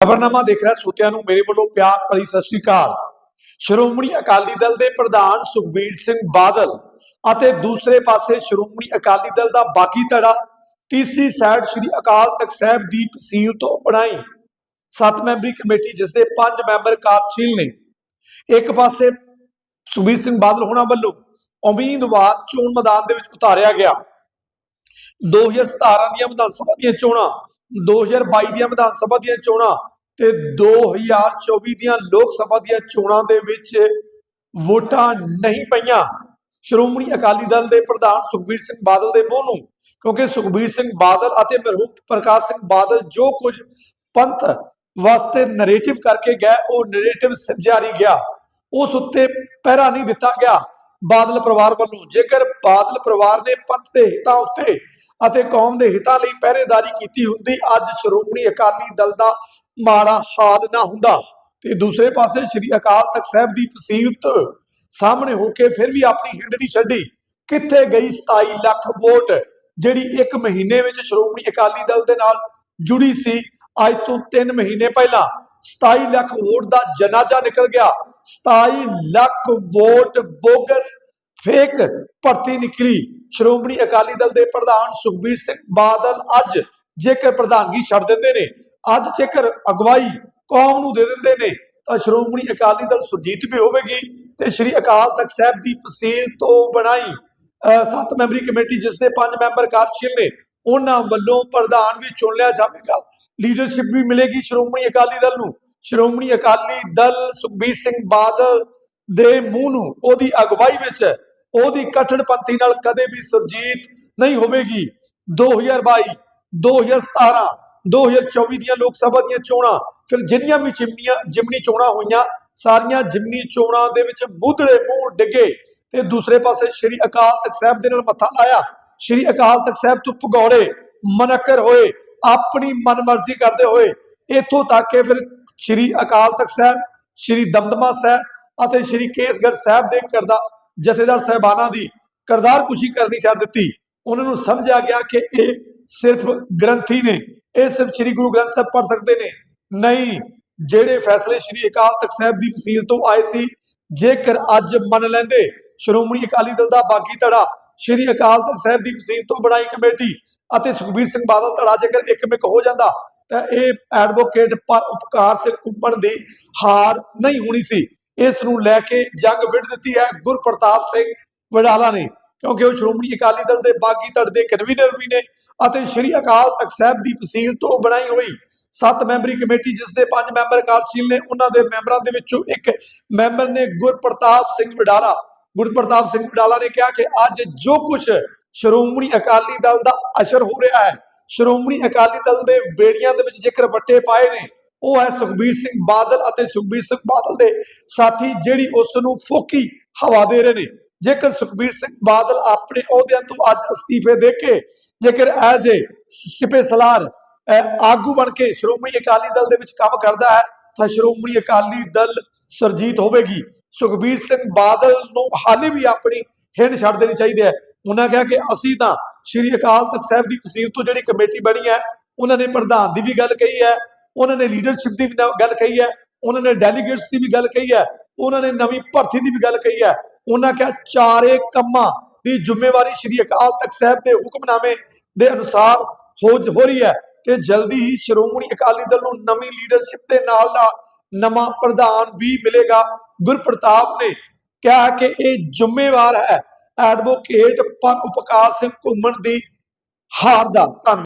ਖਬਰਨਾਮਾ ਦੇਖ ਰਿਹਾ ਸੋਤਿਆਂ ਨੂੰ ਮੇਰੇ ਵੱਲੋਂ ਪਿਆਰ ਭਰੀ ਸਤਿ ਸ੍ਰੀ ਅਕਾਲ। ਸ਼੍ਰੋਮਣੀ ਅਕਾਲੀ ਦਲ ਦੇ ਪ੍ਰਧਾਨ ਸੁਖਬੀਰ ਸਿੰਘ ਬਾਦਲ ਅਤੇ ਦੂਸਰੇ ਪਾਸੇ ਸ਼੍ਰੋਮਣੀ ਅਕਾਲੀ ਦਲ ਦਾ ਬਾਕੀ ਧੜਾ ਤੀਸਰੀ ਸਾਈਡ ਸ੍ਰੀ ਅਕਾਲ ਤਖਤ ਸਾਹਿਬ ਦੀ ਤਹਿਸੀਲ ਤੋਂ ਬਣਾਈ। ਸੱਤ ਮੈਂਬਰੀ ਕਮੇਟੀ ਜਿਸ ਦੇ ਪੰਜ ਮੈਂਬਰ ਕਾਰਜਸ਼ੀਲ ਨੇ। ਇੱਕ ਪਾਸੇ ਸੁਖਬੀਰ ਸਿੰਘ ਬਾਦਲ ਹੋਣਾ ਵੱਲੋਂ ਉਮੀਦਵਾਰ ਚੋਣ ਮੈਦਾਨ ਦੇ ਵਿੱਚ ਉਤਾਰਿਆ ਗਿਆ। 2017 ਦੀਆਂ ਵਿਧਾਨ ਸਭਾ ਦੀਆਂ ਚੋਣਾਂ 2022 ਦੀਆਂ ਵਿਧਾਨ ਸਭਾ ਦੀਆਂ ਚੋਣਾਂ ਤੇ 2024 ਦੀਆਂ ਲੋਕ ਸਭਾ ਦੀਆਂ ਚੋਣਾਂ ਦੇ ਵਿੱਚ ਵੋਟਾਂ ਨਹੀਂ ਪਈਆਂ। ਸ਼੍ਰੋਮਣੀ ਅਕਾਲੀ ਦਲ ਦੇ ਪ੍ਰਧਾਨ ਸੁਖਬੀਰ ਸਿੰਘ ਬਾਦਲ ਦੇ ਮੂੰਹ ਨੂੰ, ਕਿਉਂਕਿ ਸੁਖਬੀਰ ਸਿੰਘ ਬਾਦਲ ਅਤੇ ਮਰਹੂਮ ਪ੍ਰਕਾਸ਼ ਸਿੰਘ ਬਾਦਲ ਜੋ ਕੁਝ ਪੰਥ ਵਾਸਤੇ ਨੈਰੇਟਿਵ ਕਰਕੇ ਗਏ, ਉਹ ਨੈਰੇਟਿਵ ਜਾਰੀ ਗਿਆ। ਉਸ ਉੱਤੇ ਪਹਿਰਾ ਨਹੀਂ ਦਿੱਤਾ ਗਿਆ। ਬਾਦਲ ਪਰਿਵਾਰ ਵੱਲੋਂ। ਜੇਕਰ ਬਾਦਲ ਪਰਿਵਾਰ ਨੇ ਪੰਥ ਦੇ ਹਿੱਤਾਂ ਉੱਤੇ ਅਤੇ ਕੌਮ ਦੇ ਹਿੱਤਾਂ ਲਈ ਪਹਿਰੇਦਾਰੀ ਕੀਤੀ ਹੁੰਦੀ, ਅੱਜ ਸ਼੍ਰੋਮਣੀ ਅਕਾਲੀ ਦਲ ਦਾ ਮਾੜਾ ਹਾਲ ਨਾ ਹੁੰਦਾ। ਤੇ ਦੂਸਰੇ ਪਾਸੇ ਸ੍ਰੀ ਅਕਾਲ ਤਖਤ ਸਾਹਿਬ ਦੀ ਫਸੀਲਤ ਸਾਹਮਣੇ ਹੋ ਕੇ ਫਿਰ ਵੀ ਆਪਣੀ ਹਿੰਡ ਨਹੀਂ ਛੱਡੀ। ਕਿੱਥੇ ਗਈ 27 ਲੱਖ ਵੋਟ? ਜਿਹੜੀ ਇੱਕ ਮਹੀਨੇ ਵਿੱਚ ਸ਼੍ਰੋਮਣੀ ਅਕਾਲੀ ਦਲ ਦੇ ਨਾਲ ਜੁੜੀ ਸੀ, ਅੱਜ ਤੋਂ 3 ਮਹੀਨੇ ਪਹਿਲਾਂ 27 ਲੱਖ ਵੋਟ ਦਾ ਜਨਾਜ਼ਾ ਨਿਕਲ ਗਿਆ। 27 ਲੱਖ ਵੋਟ ਬੋਗਸ ਫੇਕ ਭਰਤੀ ਨਿਕਲੀ। ਸ਼੍ਰੋਮਣੀ ਅਕਾਲੀ ਦਲ ਦੇ ਪ੍ਰਧਾਨ ਸੁਖਬੀਰ ਸਿੰਘ ਬਾਦਲ ਅੱਜ ਜੇਕਰ ਪ੍ਰਧਾਨਗੀ ਛੱਡ ਦਿੰਦੇ ਨੇ ਅੱਜ ਜੇਕਰ ਅਗਵਾਈ ਕੌਮ ਨੂੰ ਦੇ ਦਿੰਦੇ ਨੇ ਤਾਂ ਸ਼੍ਰੋਮਣੀ ਅਕਾਲੀ ਦਲ ਸੁਰਜੀਤ ਵੀ ਹੋਵੇਗੀ ਤੇ ਸ੍ਰੀ ਅਕਾਲ ਤਖਤ ਸਾਹਿਬ ਦੀ ਤਹਿਸੀਲ ਤੋਂ ਬਣਾਈ ਅਹ, ਸੱਤ ਮੈਂਬਰੀ ਕਮੇਟੀ ਜਿਸ ਦੇ ਪੰਜ ਮੈਂਬਰ ਕਾਰਜਸ਼ੀਲ ਨੇ ਉਹਨਾਂ ਵੱਲੋਂ ਪ੍ਰਧਾਨ ਵੀ ਚੁਣ ਲਿਆ ਜਾਵੇਗਾ। ਲੀਡਰਸ਼ਿਪ ਵੀ ਮਿਲੇਗੀ ਸ਼੍ਰੋਮਣੀ ਅਕਾਲੀ ਦਲ ਨੂੰ। ਸ਼੍ਰੋਮਣੀ ਅਕਾਲੀ ਦਲ ਸੁਖਬੀਰ ਸਿੰਘ ਬਾਦਲ ਦੇ ਮੂੰਹ ਨੂੰ, ਉਹਦੀ ਅਗਵਾਈ ਵਿੱਚ, ਉਹਦੀ ਕਠੜਪੰਥੀ ਨਾਲ ਕਦੇ ਵੀ ਸੁਰਜੀਤ ਨਹੀਂ ਹੋਵੇਗੀ। 2022 2017 2024 ਦੀਆਂ ਲੋਕ ਸਭਾ ਦੀਆਂ ਚੋਣਾਂ, ਫਿਰ ਜਿੰਨੀਆਂ ਵੀ ਜਿਮਨੀਆਂ ਜਿਮਨੀ ਚੋਣਾਂ ਹੋਈਆਂ, ਸਾਰੀਆਂ ਜਿਮਨੀ ਚੋਣਾਂ ਦੇ ਵਿੱਚ ਬੁੱਧੜੇ ਮੂੰਹ ਡਿੱਗੇ ਤੇ ਦੂਸਰੇ ਪਾਸੇ ਸ੍ਰੀ ਅਕਾਲ ਤਖਤ ਸਾਹਿਬ ਦੇ ਨਾਲ ਮੱਥਾ ਲਾਇਆ। ਸ੍ਰੀ ਅਕਾਲ ਤਖਤ ਸਾਹਿਬ ਤੋਂ ਭਗੌੜੇ ਮਨਕਰ ਹੋਏ, ਆਪਣੀ ਮਨਮਰਜ਼ੀ ਕਰਦੇ ਹੋਏ, ਇੱਥੋਂ ਤੱਕ ਕਿ ਫਿਰ ਸ੍ਰੀ ਅਕਾਲ ਤਖਤ ਸਾਹਿਬ, ਸ੍ਰੀ ਦਮਦਮਾ ਸਾਹਿਬ ਅਤੇ ਸ੍ਰੀ ਕੇਸਗੜ੍ਹ ਸਾਹਿਬ ਦੇ ਕਰਦਾ ਜਥੇਦਾਰ ਸਾਹਿਬਾਨਾਂ ਦੀ ਕਰਤਾਰ ਕੁਸ਼ੀ ਕਰਨੀ ਛੱਡ ਦਿੱਤੀ। ਉਹਨਾਂ ਨੂੰ ਸਮਝਿਆ ਗਿਆ ਕਿ ਇਹ ਸਿਰਫ ਗ੍ਰੰਥੀ ਨੇ, ਇਹ ਸਿਰਫ ਸ੍ਰੀ ਗੁਰੂ ਗ੍ਰੰਥ ਸਾਹਿਬ ਪੜ੍ਹ ਸਕਦੇ ਨੇ। ਨਹੀਂ, ਜਿਹੜੇ ਫੈਸਲੇ ਸ੍ਰੀ ਅਕਾਲ ਤਖਤ ਸਾਹਿਬ ਦੀ ਤਹਿਸੀਲ ਤੋਂ ਆਏ ਸੀ, ਜੇਕਰ ਅੱਜ ਮੰਨ ਲੈਂਦੇ, ਸ਼੍ਰੋਮਣੀ ਅਕਾਲੀ ਦਲ ਦਾ ਬਾਗੀ ਧੜਾ ਸ੍ਰੀ ਅਕਾਲ ਤਖਤ ਸਾਹਿਬ ਦੀ ਤਹਿਸੀਲ ਤੋਂ ਬਣਾਈ ਕਮੇਟੀ ਅਤੇ ਸੁਖਬੀਰ ਸਿੰਘ ਬਾਦਲ ਧੜਾ ਜੇਕਰ ਇੱਕਮਿਕ ਹੋ ਜਾਂਦਾ ਤਾਂ ਇਹ ਐਡਵੋਕੇਟ ਪਰ ਉਪਕਾਰ ਸਿੰਘ ਘੁੰਮਣ ਦੀ ਹਾਰ ਨਹੀਂ ਹੋਣੀ ਸੀ। ਇਸ ਨੂੰ ਲੈ ਕੇ ਜੰਗ ਵਿੱਢ ਦਿੱਤੀ ਹੈ ਗੁਰਪ੍ਰਤਾਪ ਸਿੰਘ ਵਡਾਲਾ ਨੇ, ਕਿਉਂਕਿ ਉਹ ਸ਼੍ਰੋਮਣੀ ਅਕਾਲੀ ਦਲ ਦੇ ਬਾਗੀ ਧੜ ਦੇ ਕਨਵੀਨਰ ਵੀ ਨੇ ਅਤੇ ਸ੍ਰੀ ਅਕਾਲ ਤਖਤ ਸਾਹਿਬ ਦੀ ਤਹਿਸੀਲ ਤੋਂ ਬਣਾਈ ਹੋਈ ਸੱਤ ਮੈਂਬਰੀ ਕਮੇਟੀ, ਜਿਸ ਦੇ ਪੰਜ ਮੈਂਬਰ ਕਾਰਜਸ਼ੀਲ ਨੇ, ਉਹਨਾਂ ਦੇ ਮੈਂਬਰਾਂ ਦੇ ਵਿੱਚੋਂ ਇੱਕ ਮੈਂਬਰ ਨੇ ਗੁਰਪ੍ਰਤਾਪ ਸਿੰਘ ਵਡਾਲਾ। ਗੁਰਪ੍ਰਤਾਪ ਸਿੰਘ ਵਡਾਲਾ ਨੇ ਕਿਹਾ ਕਿ ਅੱਜ ਜੋ ਕੁਝ ਸ਼੍ਰੋਮਣੀ ਅਕਾਲੀ ਦਲ ਦਾ ਅਸਰ ਹੋ ਰਿਹਾ ਹੈ ਸ਼੍ਰੋਮਣੀ ਅਕਾਲੀ ਦਲ ਦੇ ਬੇੜੀਆਂ ਦੇ ਵਿੱਚ ਜੇਕਰ ਵੱਟੇ ਪਾਏ ਨੇ, ਉਹ ਹੈ ਸੁਖਬੀਰ ਸਿੰਘ ਬਾਦਲ ਅਤੇ ਸੁਖਬੀਰ ਸਿੰਘ ਬਾਦਲ ਦੇ ਸਾਥੀ ਜਿਹੜੀ ਉਸ ਨੂੰ ਫੋਕੀ ਹਵਾ ਦੇ ਰਹੇ ਨੇ। ਜੇਕਰ ਸੁਖਬੀਰ ਸਿੰਘ ਬਾਦਲ ਆਪਣੇ ਅਹੁਦਿਆਂ ਤੋਂ ਅੱਜ ਅਸਤੀਫੇ ਦੇ ਕੇ, ਜੇਕਰ ਐਜ਼ ਏ ਸਿਪੇ ਸਲਾਰ ਆਗੂ ਬਣ ਕੇ ਸ਼੍ਰੋਮਣੀ ਅਕਾਲੀ ਦਲ ਦੇ ਵਿੱਚ ਕੰਮ ਕਰਦਾ ਹੈ, ਤਾਂ ਸ਼੍ਰੋਮਣੀ ਅਕਾਲੀ ਦਲ ਸਰਜੀਤ ਹੋਵੇਗੀ। ਸੁਖਬੀਰ ਸਿੰਘ ਬਾਦਲ ਨੂੰ ਹਾਲੇ ਵੀ ਆਪਣੀ ਹਿੰਡ ਛੱਡ ਦੇਣੀ ਚਾਹੀਦੀ ਹੈ। ਉਹਨਾਂ ਕਿਹਾ ਕਿ ਅਸੀਂ ਤਾਂ ਸ੍ਰੀ ਅਕਾਲ ਤਖਤ ਸਾਹਿਬ ਦੀ ਤਹਿਸੀਲ ਤੋਂ ਜਿਹੜੀ ਕਮੇਟੀ ਬਣੀ ਹੈ, ਉਹਨਾਂ ਨੇ ਪ੍ਰਧਾਨ ਦੀ ਵੀ ਗੱਲ ਕਹੀ ਹੈ, ਉਹਨਾਂ ਨੇ ਲੀਡਰਸ਼ਿਪ ਦੀ ਵੀ ਗੱਲ ਕਹੀ ਹੈ, ਉਹਨਾਂ ਨੇ ਡੈਲੀਗੇਟਸ ਦੀ ਵੀ ਗੱਲ ਕਹੀ ਹੈ, ਉਹਨਾਂ ਨੇ ਨਵੀਂ ਭਰਤੀ ਦੀ ਵੀ ਗੱਲ ਕਹੀ ਹੈ। ਉਹਨਾਂ ਕਿਹਾ ਚਾਰੇ ਕੰਮਾਂ ਦੀ ਜ਼ਿੰਮੇਵਾਰੀ ਸ੍ਰੀ ਅਕਾਲ ਤਖਤ ਸਾਹਿਬ ਦੇ ਹੁਕਮਨਾਮੇ ਦੇ ਅਨੁਸਾਰ ਹੋ ਹੋ ਰਹੀ ਹੈ ਤੇ ਜਲਦੀ ਹੀ ਸ਼੍ਰੋਮਣੀ ਅਕਾਲੀ ਦਲ ਨੂੰ ਨਵੀਂ ਲੀਡਰਸ਼ਿਪ ਦੇ ਨਾਲ ਨਾਲ ਨਵਾਂ ਪ੍ਰਧਾਨ ਵੀ ਮਿਲੇਗਾ। ਗੁਰਪ੍ਰਤਾਪ ਨੇ ਕਿਹਾ ਕਿ ਇਹ ਜ਼ਿੰਮੇਵਾਰ ਹੈ ਐਡਵੋਕੇਟ ਪਰ ਉਪਕਾਰ ਸਿੰਘ ਘੁੰਮਣ ਦੀ ਹਾਰ ਦਾ ਧੰਨ